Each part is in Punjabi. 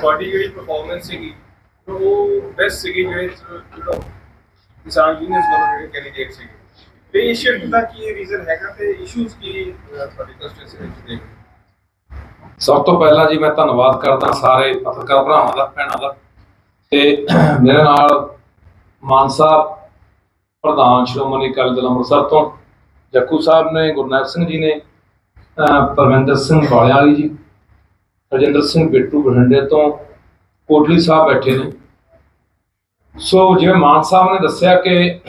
ਤੁਹਾਡੀ ਜਿਹੜੀ ਪਰਫਾਰਮੈਂਸ ਸੀਗੀ ਉਹ ਬੈਸਟ ਸੀਗੀ ਜਿਹੜੇ ਕਿਸਾਨ ਯੂਨੀਅਨਸ ਵੱਲੋਂ ਜਿਹੜੇ ਕੈਂਡੀਡੇਟ ਸੀਗੇ। ਤੇ ਇਹ ਸ਼ਿਫਟ ਦਾ ਕੀ ਰੀਜ਼ਨ ਹੈਗਾ ਤੇ ਇਸ਼ੂਜ਼ ਕੀ ਤੁਹਾਡੀ ਕੰਸਟੀਟਿਊਂਸੀ ਵਿੱਚ ਦੇਖ ਸਭ ਤੋਂ ਪਹਿਲਾਂ ਜੀ ਮੈਂ ਧੰਨਵਾਦ ਕਰਦਾ ਸਾਰੇ ਪੱਤਰਕਾਰ ਭਰਾਵਾਂ ਦਾ, ਭੈਣਾਂ ਦਾ। ਤੇ ਮੇਰੇ ਨਾਲ ਮਾਨ ਸਾਹਿਬ, ਪ੍ਰਧਾਨ ਸ਼੍ਰੋਮਣੀ ਅਕਾਲੀ ਦਲ ਅੰਮ੍ਰਿਤਸਰ ਤੋਂ ਜੱਕੂ ਸਾਹਿਬ ਨੇ, ਗੁਰਨਾਇਕ ਸਿੰਘ ਜੀ ਨੇ, ਅਹ, ਪਰਮਿੰਦਰ ਸਿੰਘ ਵਾਲਿਆਂ ਜੀ। ਰਜਿੰਦਰ ਸਿੰਘ ਬਿੱਟੂ ਬਠਿੰਡੇ ਤੋਂ ਕੋਟਲੀ ਸਾਹਿਬ ਬੈਠੇ ਨੇ। ਸੋ ਜਿਵੇਂ ਮਾਨ ਸਾਹਿਬ ਨੇ ਦੱਸਿਆ ਕਿ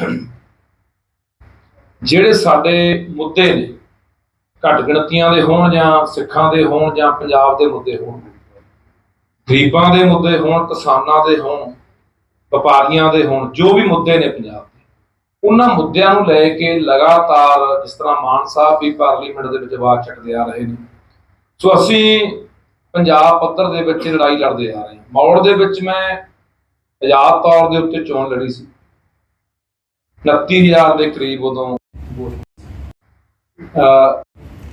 ਜਿਹੜੇ ਸਾਡੇ ਮੁੱਦੇ ਨੇ, ਘੱਟ ਗਿਣਤੀਆਂ ਦੇ ਹੋਣ ਜਾਂ ਸਿੱਖਾਂ ਦੇ ਹੋਣ ਜਾਂ ਪੰਜਾਬ ਦੇ ਮੁੱਦੇ ਹੋਣ, ਗਰੀਬਾਂ ਦੇ ਮੁੱਦੇ ਹੋਣ, ਕਿਸਾਨਾਂ ਦੇ ਹੋਣ, ਵਪਾਰੀਆਂ ਦੇ ਹੋਣ, ਜੋ ਵੀ ਮੁੱਦੇ ਨੇ ਪੰਜਾਬ ਦੇ, ਉਹਨਾਂ ਮੁੱਦਿਆਂ ਨੂੰ ਲੈ ਕੇ ਲਗਾਤਾਰ ਜਿਸ ਤਰ੍ਹਾਂ ਮਾਨ ਸਾਹਿਬ ਵੀ ਪਾਰਲੀਮੈਂਟ ਦੇ ਵਿੱਚ ਆਵਾਜ਼ ਚੱਕਦੇ ਆ ਰਹੇ ਨੇ। ਸੋ ਅਸੀਂ ਪੰਜਾਬ ਪੱਧਰ ਦੇ ਵਿੱਚ ਲੜਾਈ ਲੜਦੇ ਆ ਰਹੇ। ਮੌੜ ਦੇ ਵਿੱਚ ਮੈਂ ਆਜ਼ਾਦ ਤੌਰ ਦੇ ਉੱਤੇ ਚੋਣ ਲੜੀ ਸੀ। 29000 ਦੇ ਕਰੀਬ ਉਦੋਂ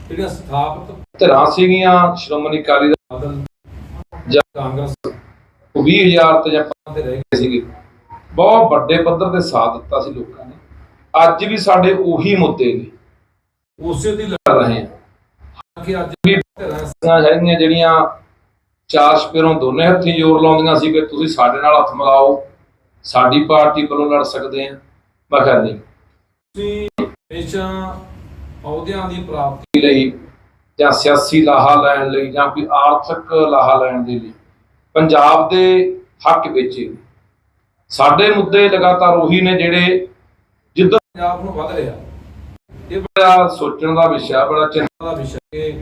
ਜਿਹੜੀਆਂ ਸਥਾਪਿਤ ਧਿਰਾਂ ਸੀਗੀਆਂ ਸ਼੍ਰੋਮਣੀ ਅਕਾਲੀ ਦਲ ਜਾਂ ਕਾਂਗਰਸ ਉਹ 20000 ਤੇ ਜਾਂ ਪੰਜ ਤੇ ਰਹਿ ਗਏ ਸੀਗੇ। ਬਹੁਤ ਵੱਡੇ ਪੱਧਰ ਤੇ ਸਾਥ ਦਿੱਤਾ ਸੀ ਲੋਕਾਂ ਨੇ। ਅੱਜ ਵੀ ਸਾਡੇ ਉਹੀ ਮੁੱਦੇ ਨੇ। ਉਸੇ ਦੀ ਲੜ ਰਹੇ ਹਾਂ ਕਿ ਅੱਜ ਵੀ ਧਿਰਾਂ ਹੈਗੀਆਂ ਜਿਹੜੀਆਂ ਚਾਰ ਸਪੇਰੋਂ ਦੋਨੇ ਹੱਥੀ ਜ਼ੋਰ ਲਾਉਂਦੀਆਂ ਸੀ ਕਿ ਤੁਸੀਂ ਸਾਡੇ ਨਾਲ ਹੱਥ ਮਿਲਾਓ ਸਾਡੀ ਪਾਰਟੀ ਵੱਲੋਂ ਲੜ ਸਕਦੇ ਆ ਮੈਂ ਕਿਹਾ ਨਹੀਂ ਤੁਸੀਂ ਹਮੇਸ਼ਾ ਅਹੁਦਿਆਂ ਦੀ ਪ੍ਰਾਪਤੀ ਲਈ ਜਾਂ ਸਿਆਸੀ ਲਾਹਾ ਲੈਣ ਲਈ ਜਾਂ ਕੋਈ ਆਰਥਿਕ ਲਾਹਾ ਲੈਣ ਦੇ ਲਈ ਪੰਜਾਬ ਦੇ ਹੱਕ ਵਿੱਚ। ਸਾਡੇ ਮੁੱਦੇ ਲਗਾਤਾਰ ਉਹੀ ਨੇ ਜਿਹੜੇ ਜਿੱਦਾਂ ਪੰਜਾਬ ਨੂੰ ਵਧ ਰਿਹਾ ਇਹ ਬੜਾ ਸੋਚਣ ਦਾ ਵਿਸ਼ਾ ਬੜਾ ਚਿੰਤਾ ਦਾ ਵਿਸ਼ਾ ਕਿ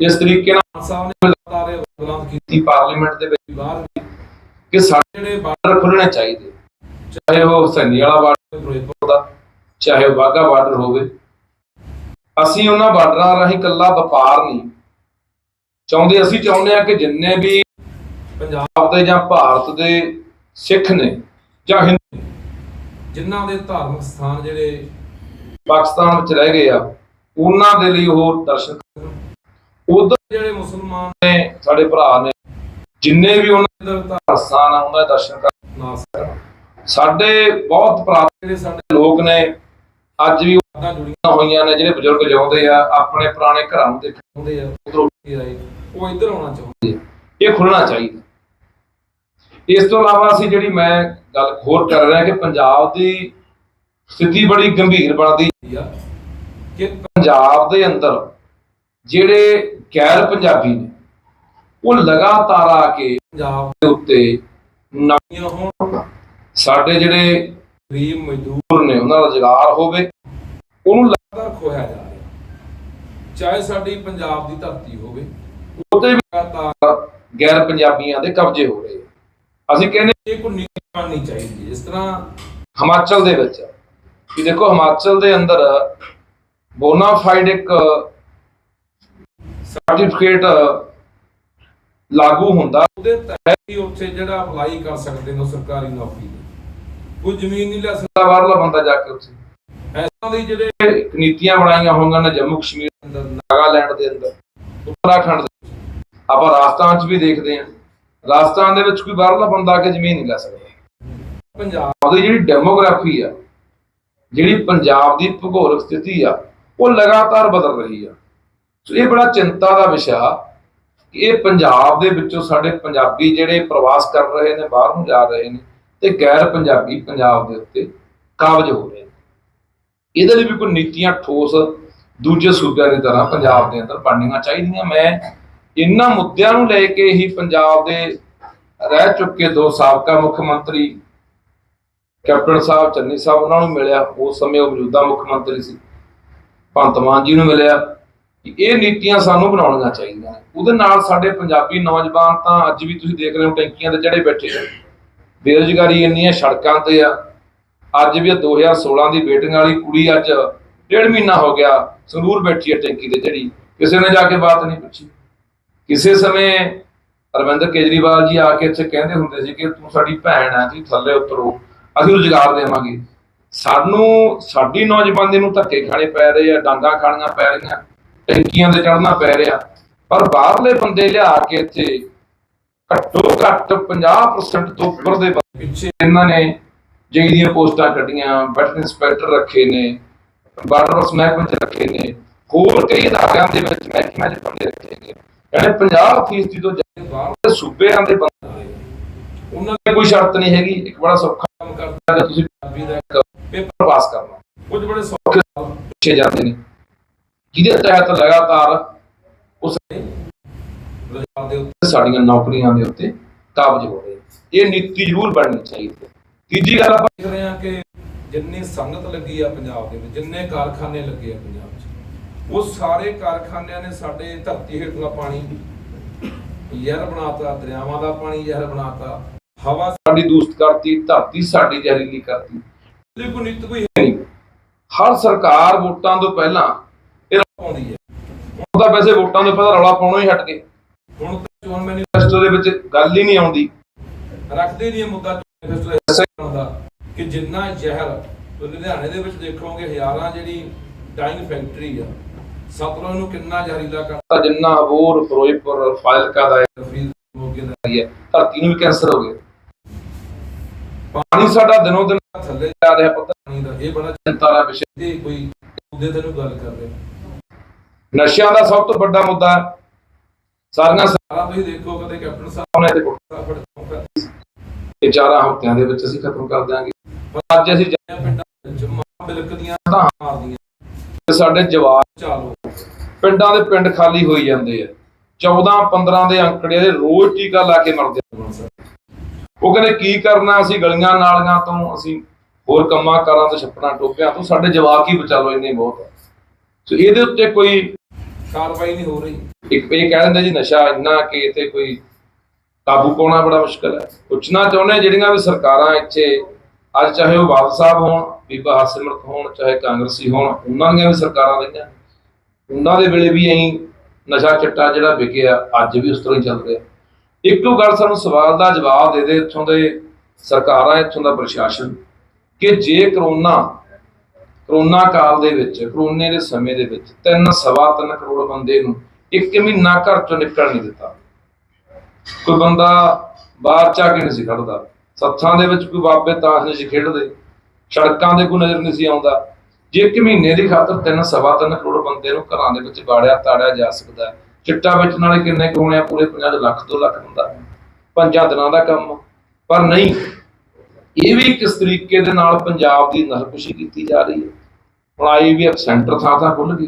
ਇਸ ਤਰੀਕੇ ਨਾਲ ਸਾਹਿਬ ਨੇ ਲਗਾਤਾਰ ਇਹ ਬੁਲੰਦ ਕੀਤੀ ਪਾਰਲੀਮੈਂਟ ਦੇ ਵਿੱਚ ਬਾਹਰ ਵੀ, ਕਿ ਸਾਡੇ ਜਿਹੜੇ ਬਾਰਡਰ ਖੁੱਲਣੇ ਚਾਹੀਦੇ। ਚਾਹੇ ਉਹ ਹੁਸੈਨੀ ਵਾਲਾ ਬਾਰਡਰ ਫਿਰੋਜ਼ਪੁਰ ਦਾ, ਚਾਹੇ ਉਹ ਬਾਰਡਰ ਹੋਵੇ। ਅਸੀਂ ਉਹਨਾਂ ਬਾਰਡਰਾਂ ਰਾਹੀਂ ਕੱਲਾ ਵਪਾਰ ਨਹੀਂ। ਚਾਹੁੰਦੇ, ਅਸੀਂ ਚਾਹੁੰਦੇ ਆ ਕਿ ਜਿੰਨੇ ਵੀ ਪੰਜਾਬ ਦੇ ਜਾਂ ਭਾਰਤ ਦੇ ਸਿੱਖ ਨੇ ਜਾਂ ਹਿੰਦੂ ਜਿਨ੍ਹਾਂ ਦੇ ਧਾਰਮਿਕ ਸਥਾਨ ਜਿਹੜੇ ਪਾਕਿਸਤਾਨ ਵਿੱਚ ਰਹਿ ਗਏ ਆ, ਉਹਨਾਂ ਦੇ ਲਈ ਉਹ ਦਰਸ਼ਨ ਕਰਨ। ਉਧਰ ਜਿਹੜੇ ਮੁਸਲਮਾਨ ਨੇ, ਸਾਡੇ ਭਰਾ ਨੇ, ਜਿੰਨੇ ਵੀ ਉਹਨਾਂ ਦੇ ਧਾਰਮਿਕ ਉਹਨਾਂ ਦੇ ਦਰਸ਼ਨ ਕਰਨ ਨਾ ਸਕਣ ਸਾਡੇ ਬਹੁਤ ਪ੍ਰਾਪਤ ਜਿਹੜੇ ਸਾਡੇ ਲੋਕ ਨੇ, ਅੱਜ ਵੀ ਉਹਨਾਂ ਜੁੜੀਆਂ ਹੋਈਆਂ ਨੇ, ਜਿਹੜੇ ਬਜ਼ੁਰਗ ਜਿਉਂਦੇ ਆ, ਆਪਣੇ ਪੁਰਾਣੇ ਘਰਾਂ ਨੂੰ ਦੇਖਣ ਆਉਂਦੇ ਆ, ਉਧਰੋਂ ਆਏ, ਉਹ ਇੱਧਰ ਆਉਣਾ ਚਾਹੁੰਦੇ ਆ। ਇਹ ਖੁੱਲਣਾ ਚਾਹੀਦਾ। ਇਸ ਤੋਂ ਇਲਾਵਾ ਅਸੀਂ ਜਿਹੜੀ ਮੈਂ ਗੱਲ ਹੋਰ ਕਰ ਰਿਹਾ ਕਿ ਪੰਜਾਬ ਦੀ ਸਥਿਤੀ ਬੜੀ ਗੰਭੀਰ ਬਣਦੀ ਆ, ਕਿ ਪੰਜਾਬ ਦੇ ਅੰਦਰ ਜਿਹੜੇ ਗੈਰ ਪੰਜਾਬੀ ਨੇ ਉਹ ਲਗਾਤਾਰ ਆ ਕੇ ਪੰਜਾਬ ਦੇ ਉੱਤੇ ਨਵੀਆਂ ਹੋਣ। ਸਾਡੇ ਜਿਹੜੇ ਗਰੀਬ ਮਜ਼ਦੂਰ ਨੇ ਉਹਨਾਂ ਦਾ ਰੁਜ਼ਗਾਰ ਹੋਵੇ ਉਹਨੂੰ ਲਗਾਤਾਰ ਖੋਇਆ ਜਾ ਰਿਹਾ। ਚਾਹੇ ਸਾਡੀ ਪੰਜਾਬ ਦੀ ਧਰਤੀ ਹੋਵੇ ਉਹਤੇ ਵੀ ਲਗਾਤਾਰ ਗੈਰ ਪੰਜਾਬੀਆਂ ਦੇ ਕਬਜ਼ੇ ਹੋ ਰਹੇ। ਅਸੀਂ ਕਹਿੰਦੇ ਇਹ ਕੋਈ ਨੀਤੀ ਬਣਨੀ ਚਾਹੀਦੀ ਜਿਸ ਤਰ੍ਹਾਂ ਹਿਮਾਚਲ ਦੇ ਵਿੱਚ ਕਿ ਦੇਖੋ ਹਿਮਾਚਲ ਦੇ ਅੰਦਰ ਬੋਨਾਫਾਈਡ ਇੱਕ ਸਰਟੀਫਿਕੇਟ ਲਾਗੂ ਹੁੰਦਾ। ਉਹਦੇ ਤਹਿਤ ਹੀ ਉੱਥੇ ਜਿਹੜਾ ਅਪਲਾਈ ਕਰ ਸਕਦੇ ਨੇ ਸਰਕਾਰੀ ਨੌਕਰੀ ਲਈ ਕੋਈ ਜ਼ਮੀਨ ਨਹੀਂ ਲੈ ਸਕਦਾ। ਬਾਹਰਲਾ ਬੰਦਾ ਜਾ ਕੇ ਉੱਥੇ। ਐਸਾਂ ਦੀ ਜਿਹੜੇ ਨੀਤੀਆਂ ਬਣਾਈਆਂ ਹੋਈਆਂ ਨੇ ਜੰਮੂ ਕਸ਼ਮੀਰ ਦੇ ਅੰਦਰ ਨਾਗਾਲੈਂਡ ਦੇ ਅੰਦਰ ਉੱਤਰਾਖੰਡ ਦੇ। ਆਪਾਂ ਰਾਜਸਥਾਨ 'ਚ ਵੀ ਦੇਖਦੇ ਹਾਂ। ਰਾਜਸਥਾਨ ਦੇ ਵਿੱਚ ਕੋਈ ਬਾਹਰਲਾ ਬੰਦਾ ਆ ਕੇ ਜ਼ਮੀਨ ਨਹੀਂ ਲੈ ਸਕਦਾ। ਪੰਜਾਬ ਦੀ ਜਿਹੜੀ ਡੈਮੋਗ੍ਰਾਫੀ ਆ ਜਿਹੜੀ ਪੰਜਾਬ ਦੀ ਭੂਗੋਲਿਕ ਸਥਿਤੀ ਆ ਉਹ ਲਗਾਤਾਰ ਬਦਲ ਰਹੀ ਆ। ਸੋ ਇਹ ਬੜਾ ਚਿੰਤਾ ਦਾ ਵਿਸ਼ਾ ਕਿ ਇਹ ਪੰਜਾਬ ਦੇ ਵਿੱਚੋਂ ਸਾਡੇ ਪੰਜਾਬੀ ਜਿਹੜੇ ਪ੍ਰਵਾਸ ਕਰ ਰਹੇ ਨੇ, ਬਾਹਰ ਨੂੰ ਜਾ ਰਹੇ ਨੇ ਤੇ ਗੈਰ ਪੰਜਾਬੀ ਪੰਜਾਬ ਦੇ ਉੱਤੇ ਕਾਬਜ ਹੋ ਰਹੇ ਨੇ। ਇਹਦੇ ਲਈ ਵੀ ਕੋਈ ਨੀਤੀਆਂ ਠੋਸ ਦੂਜੇ ਸੂਬਿਆਂ ਦੀ ਤਰ੍ਹਾਂ ਪੰਜਾਬ ਦੇ ਅੰਦਰ ਬਣਨੀਆਂ ਚਾਹੀਦੀਆਂ। ਮੈਂ ਇਹਨਾਂ ਮੁੱਦਿਆਂ ਨੂੰ ਲੈ ਕੇ ਹੀ ਪੰਜਾਬ ਦੇ ਰਹਿ ਚੁੱਕੇ ਦੋ ਸਾਬਕਾ ਮੁੱਖ ਮੰਤਰੀ ਕੈਪਟਨ ਸਾਹਿਬ ਚੰਨੀ ਸਾਹਿਬ ਉਹਨਾਂ ਨੂੰ ਮਿਲਿਆ। ਉਸ ਸਮੇਂ ਉਹ ਮੌਜੂਦਾ ਮੁੱਖ ਮੰਤਰੀ ਸੀ। ਭਗਵੰਤ ਮਾਨ ਜੀ ਨੂੰ ਮਿਲਿਆ। ਇਹ ਨੀਤੀਆਂ ਸਾਨੂੰ ਬਣਾਉਣੀਆਂ ਚਾਹੀਦੀਆਂ ਉਹਦੇ ਨਾਲ ਸਾਡੇ ਪੰਜਾਬੀ ਨੌਜਵਾਨ ਤਾਂ ਅੱਜ ਵੀ ਤੁਸੀਂ ਦੇਖ ਰਹੇ ਹੋ ਟੈਂਕੀਆਂ ਤੇ ਚੜੇ ਬੈਠੇ ਆ। ਬੇਰੁਜ਼ਗਾਰੀ ਇੰਨੀ ਹੈ ਸੜਕਾਂ ਤੇ ਆ। ਅੱਜ ਵੀ ਇਹ 2016 ਦੀ ਬੇਟਿੰਗ ਵਾਲੀ ਕੁੜੀ ਅੱਜ ਡੇਢ ਮਹੀਨਾ ਹੋ ਗਿਆ ਸੰਗਰੂਰ ਬੈਠੀ ਹੈ ਟੈਂਕੀ ਤੇ ਜਿਹੜੀ ਕਿਸੇ ਨੇ ਜਾ ਕੇ ਬਾਤ ਨਹੀਂ ਪੁੱਛੀ। ਕਿਸੇ ਸਮੇਂ ਅਰਵਿੰਦ ਕੇਜਰੀਵਾਲ ਜੀ ਆ ਕੇ ਇੱਥੇ ਕਹਿੰਦੇ ਹੁੰਦੇ ਸੀ ਕਿ ਤੂੰ ਸਾਡੀ ਭੈਣ ਹੈ ਤੁਸੀਂ ਥੱਲੇ ਉਤਰੋ, ਅਸੀਂ ਰੁਜ਼ਗਾਰ ਦੇਵਾਂਗੇ। ਸਾਨੂੰ, ਸਾਡੀ ਨੌਜਵਾਨੀ ਨੂੰ ਧੱਕੇ ਖਾਣੇ ਪੈ ਰਹੇ ਆ, ਡਾਂਗਾ ਖਾਣੀਆਂ ਪੈ ਰਹੀਆਂ। ਟੈਂਕੀਆਂ ਤੇ ਚੜਨਾ ਪੈ ਰਿਹਾ। ਪਰ ਬਾਹਰਲੇ ਬੰਦੇ ਲਿਆ ਕੇ ਇੱਥੇ ਘੱਟੋ ਘੱਟ 50% ਤੋਂ ਉੱਪਰ ਦੇ ਪਿੱਛੇ ਇਹਨਾਂ ਨੇ ਜੇਈ ਦੀਆਂ ਪੋਸਟਾਂ ਕੱਢੀਆਂ ਵੈਟਰਨ ਇੰਸਪੈਕਟਰ ਰੱਖੇ ਨੇ, ਬਾਰਡਰ ਉਸ ਮਹਿਕਮੇ ਚ ਰੱਖੇ ਨੇ, ਹੋਰ ਕਈ ਅਦਾਰਿਆਂ ਦੇ ਵਿੱਚ ਮਹਿਕਮਿਆਂ ਚ ਬੰਦੇ ਰੱਖੇ ਨੇ। ਯਾਨੀ 50% ਤੋਂ ਜ਼ਿਆਦਾ ਬਾਹਰਲੇ ਸੂਬਿਆਂ ਦੇ ਬੰਦੇ ਉਹਨਾਂ ਦੀ ਕੋਈ ਸ਼ਰਤ ਨਹੀਂ ਹੈਗੀ, ਇੱਕ ਬੜਾ ਸੌਖਾ ਕੰਮ ਕਰਦਾ ਤੁਸੀਂ ਪੰਜਾਬੀ ਦਾ ਪੇਪਰ ਪਾਸ ਕਰਨਾ। ਕੁਝ ਬੜੇ ਸੌਖੇ ਨਾਲ ਜਾਂਦੇ ਨੇ। ਜਿਹਦੇ ਤਹਿਤ ਲਗਾਤਾਰ ਉਸ ਰੁਜ਼ਗਾਰ ਦੇ ਉੱਤੇ ਸਾਡੀਆਂ ਨੌਕਰੀਆਂ ਦੇ ਉੱਤੇ ਕਾਬਜ ਹੋ ਰਹੇ ਇਹ ਨੀਤੀ ਜ਼ਰੂਰ ਬਣਨੀ ਚਾਹੀਦੀ ਹੈ। ਤੀਜੀ ਗੱਲ ਆਪਾਂ ਦੇਖ ਰਹੇ ਹਾਂ ਕਿ ਜਿੰਨੀ ਸੰਗਤ ਲੱਗੀ ਆ ਪੰਜਾਬ ਦੇ ਵਿੱਚ, ਜਿੰਨੇ ਕਾਰਖਾਨੇ ਲੱਗੇ ਆ ਪੰਜਾਬ 'ਚ ਉਹ ਸਾਰੇ ਕਾਰਖਾਨਿਆਂ ਨੇ ਸਾਡੇ ਧਰਤੀ ਹੇਠਲਾ ਪਾਣੀ ਜ਼ਹਿਰ ਬਣਾਤਾ, ਦਰਿਆਵਾਂ ਦਾ ਪਾਣੀ ਜ਼ਹਿਰ ਬਣਾਤਾ, ਹਵਾ ਸਾਡੀ ਦੂਸ਼ਿਤ ਕਰਤੀ, ਧਰਤੀ ਸਾਡੀ ਜ਼ਹਿਰੀਲੀ ਕਰਤੀ। ਕੋਈ ਨਿਤ ਕੋਈ ਹੈ ਨਹੀਂ। ਹਰ ਸਰਕਾਰ ਵੋਟਾਂ ਤੋਂ ਪਹਿਲਾਂ ਪਾਉਂਦੀ ਹੈ। ਹੁਣ ਤਾਂ ਵੈਸੇ ਵੋਟਾਂ ਤੋਂ ਪਹਿਲਾਂ ਰੌਲਾ ਪਾਉਣੋਂ ਹੀ ਹਟ ਗਏ। ਹੁਣ ਤਾਂ ਚੋਣ ਮੈਨੀਫੈਸਟੋ ਦੇ ਵਿੱਚ ਗੱਲ ਹੀ ਨਹੀਂ ਆਉਂਦੀ। ਰੱਖਦੇ ਨਹੀਂ ਇਹ ਮੁੱਦਾ ਮੈਨੀਫੈਸਟੋ ਹੁੰਦਾ ਕਿ ਜਿੰਨਾ ਜ਼ਹਿਰ ਤੁਸੀਂ ਲੁਧਿਆਣੇ ਦੇ ਵਿੱਚ ਦੇਖੋਗੇ ਹਜ਼ਾਰਾਂ ਜਿਹੜੀ ਡਾਈਂਗ ਫੈਕਟਰੀ ਆ ਸਤਲੁਜ ਨੂੰ ਕਿੰਨਾ ਜ਼ਹਿਰੀਲਾ ਕਰਤਾ ਜਿੰਨਾ ਅਬੋਰ ਫਿਰੋਜ਼ਪੁਰ ਫਾਜ਼ਿਲਕਾ ਦਾ ਹੈ ਫਰੀਦ ਮੋਗੇ ਦਾ ਹੈ ਧਰਤੀ ਨੂੰ ਵੀ ਕੈਂਸਰ ਹੋ ਗਿਆ। ਪਾਣੀ ਸਾਡਾ ਦਿਨੋਂ ਦਿਨ ਥੱਲੇ ਜਾ ਰਿਹਾ ਪਤਾ। ਨਹੀਂ ਦਾ ਇਹ ਬੜਾ ਚਿੰਤਾ ਦਾ ਵਿਸ਼ਾ ਕੋਈ ਮੁੱਦੇ ਤੇ ਨੂੰ ਗੱਲ ਕਰ ਰਹੇ। ਨਸ਼ਿਆਂ ਦਾ ਸਭ ਤੋਂ ਵੱਡਾ ਮੁੱਦਾ ਸਾਰੀਆਂ ਸਾਰਾ ਤੁਸੀਂ ਦੇਖੋ ਕਦੇ ਕੈਪਟਨ ਸਾਹਿਬ ਨੇ ਤੇ ਸਾਹਿਬ ਇਹ ਚਾਰਾਂ ਹਫ਼ਤਿਆਂ ਦੇ ਵਿੱਚ ਅਸੀਂ ਖਤਮ ਕਰ ਦਿਆਂਗੇ। ਪਰ ਅੱਜ ਅਸੀਂ ਜਾਇਆ ਪਿੰਡਾਂ ਵਿੱਚ ਮਾਂ ਬਿਲਕ ਦੀਆਂ ਮਾਰਦੀਆਂ। ਤੇ ਸਾਡੇ ਜਵਾਬ ਚਾਲੋ। ਪਿੰਡਾਂ ਦੇ ਪਿੰਡ ਖਾਲੀ ਹੋਈ ਜਾਂਦੇ ਆ। 14 15 ਦੇ ਅੰਕੜੇ ਦੇ ਰੋਜ਼ ਟੀਕਾ ਲਾ ਕੇ ਮਰਦੇ ਉਹ ਕਹਿੰਦੇ, ਕੀ ਕਰਨਾ ਅਸੀਂ ਗਲੀਆਂ ਨਾਲੀਆਂ ਤੋਂ? ਅਸੀਂ ਹੋਰ ਕੰਮਾਂ ਕਾਰਾਂ ਤੋਂ ਛੱਪਣਾ ਟੋਪਿਆਂ ਤੋਂ? ਸਾਡੇ ਜਵਾਕ ਕੀ ਬਚਾ ਲਓ ਇੰਨੇ ਬਹੁਤ ਸੋ ਇਹਦੇ ਉੱਤੇ ਕੋਈ ਕਾਰਵਾਈ ਨਹੀਂ ਹੋ ਰਹੀ। ਇੱਕ ਇਹ ਕਹਿ ਦਿੰਦੇ ਜੀ, ਨਸ਼ਾ ਇੰਨਾ ਕਿ ਇੱਥੇ ਕੋਈ ਕਾਬੂ ਪਾਉਣਾ ਬੜਾ ਮੁਸ਼ਕਲ ਹੈ। ਪੁੱਛਣਾ ਚਾਹੁੰਦੇ ਜਿਹੜੀਆਂ ਵੀ ਸਰਕਾਰਾਂ ਇੱਥੇ, ਅੱਜ ਚਾਹੇ ਉਹ ਬਾਦਲ ਸਾਹਿਬ ਹੋਣ, ਬੀਬਾ ਹਰਸਿਮਰਤ ਹੋਣ, ਚਾਹੇ ਕਾਂਗਰਸੀ ਹੋਣ, ਉਹਨਾਂ ਦੀਆਂ ਵੀ ਸਰਕਾਰਾਂ ਰਹੀਆਂ। ਉਹਨਾਂ ਦੇ ਵੇਲੇ ਵੀ ਐਂ ਨਸ਼ਾ ਚਿੱਟਾ ਜਿਹੜਾ ਵਿਕਿਆ, ਅੱਜ ਵੀ ਉਸ ਤਰ੍ਹਾਂ ਹੀ ਚੱਲ ਰਿਹਾ। ਇੱਕੋ ਗੱਲ ਸਾਨੂੰ ਸਵਾਲ ਦਾ ਜਵਾਬ ਦੇ ਦੇ ਇੱਥੋਂ ਦੇ ਸਰਕਾਰਾਂ, ਇੱਥੋਂ ਦਾ ਪ੍ਰਸ਼ਾਸਨ ਕਿ ਜੇ ਕਰੋਨਾ ਕਰੋਨਾ ਕਾਲ ਦੇ ਵਿੱਚ, ਕਰੋਨੇ ਦੇ ਸਮੇਂ ਦੇ ਵਿੱਚ ਤਿੰਨ ਸਵਾ ਤਿੰਨ ਕਰੋੜ ਬੰਦੇ ਨੂੰ ਇੱਕ ਮਹੀਨਾ ਘਰ ਚੋਂ ਨਿਕਲ ਨਹੀਂ ਦਿੱਤਾ। ਕੋਈ ਬੰਦਾ ਬਾਹਰ ਚਾ ਕੇ ਨਹੀਂ ਸੀ ਖੜਦਾ। ਸੱਥਾਂ ਦੇ ਵਿੱਚ ਕੋਈ ਬਾਬੇ ਤਾਸ਼ ਨਹੀਂ ਸੀ ਖੇਡਦੇ। ਸੜਕਾਂ ਦੇ ਕੋਈ ਨਜ਼ਰ ਨਹੀਂ ਸੀ ਆਉਂਦਾ। ਜੇ ਇੱਕ ਮਹੀਨੇ ਦੀ ਖਾਤਰ ਤਿੰਨ ਸਵਾ ਤਿੰਨ ਕਰੋੜ ਬੰਦੇ ਨੂੰ ਘਰਾਂ ਦੇ ਵਿੱਚ ਬਾੜਿਆ, ਤਾੜਿਆ ਜਾ ਸਕਦਾ। ਚਿੱਟਾ ਵੇਚਣ ਵਾਲੇ ਕਿੰਨੇ ਕੁ ਹੋਣੇ ਪੂਰੇ 50 ਲੱਖ, ਦੋ ਲੱਖ ਬੰਦਾ। ਪੰਜਾਂ ਦਿਨਾਂ ਦਾ ਕੰਮ। ਪਰ ਨਹੀਂ ਇਹ ਵੀ ਕਿਸ ਤਰੀਕੇ ਦੇ ਨਾਲ ਪੰਜਾਬ ਦੀ ਨਰਖੁਸ਼ੀ ਕੀਤੀ ਜਾ ਰਹੀ ਹੈ। ਹੁਣ ਆਈ ਵੀ ਸੈਂਟਰ ਥਾਂ ਥਾਂ ਖੁੱਲ ਗਈ।